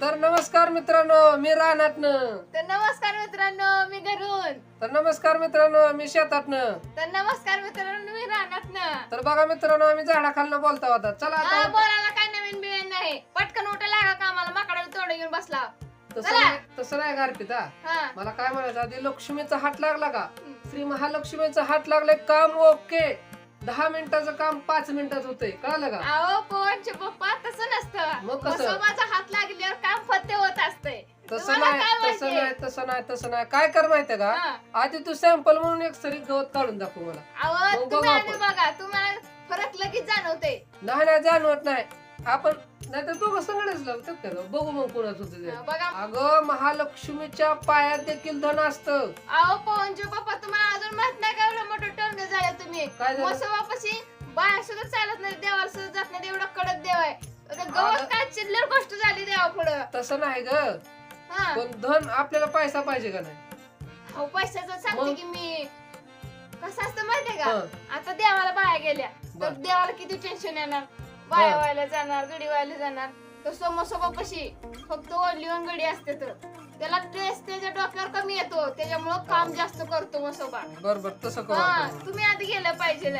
तर नमस्कार मित्रांनो मी रानातनं. तर नमस्कार मित्रांनो मी घरून तर नमस्कार मित्रांनो मी शेतातनं. तर नमस्कार मित्रांनो मी रानात तर बघा मित्रांनो आम्ही झाडाखालनं बोलता होता चला आता. बोलायला काय नवीन बिवीन नाही. पटकन उठा लागा कामाला माकडा तोंड घेऊन बसला. तसं चला. नाही तसं नाही गारपिता हा. मला काय म्हणायचं आधी लक्ष्मीचा हात लागला का? श्री महालक्ष्मीचा हात लागलाय काम ओके. दहा मिनिटाचं काम पाच मिनिटात होतंय. कळालं का? अहो पोहनचे पप्पा तसं नसतं. मग कसं? मसोबाचा हात नाही तसं नाही तसं नाही. काय कर माहितीये का? हा. आधी तू सॅम्पल म्हणून एक सरी गवत काढून दाखव मला. अहो मग तुम्ही बघू आधी आपण. बघा तुम्हाला फरक लगेच जाणवते. नाही नाही जाणवत नाही. आपण नाहीतर दोघं सगळेच लागतात रे? बघू मग कोणाच होत ते. बघा. अगं महालक्ष्मीच्या पायात देखील धन असतं. अहो पोहनचे पप्पा तुम्हाला अजून माहीत नाही का एवढं मोठं टोंग झालं तुम्ही? काय झालं? मसोबापाशी बाया सुद्धा चालत नाही देवाला सुद्धा जात नाही एवढा कडक देव आहे. आता अगं. गवत काय चिल्लर गोष्ट झाली देवा पुढं तसं नाही ग. हा. पण धन आपल्याला पैसा पाहिजे का नाही? अहो पैशाचं सांगते मग? की मी. कसं असतं माहितीये का? हं. आता देवाला बाया गेल्या. तर बर. देवाला किती टेन्शन येणार? बाया हं. व्हायला जाणार गडी व्हायला जाणार. तर सोमोसोबापाशी फक्त ओढलीवन गडी असते तर. त्याला ड्रेस त्याच्या डोक्यावर कमी येतो. त्याच्यामुळं काम जास्त करतो मसोबा बरोबर तसं करू हा आपण. तुम्ही आधी गेलं पाहिजे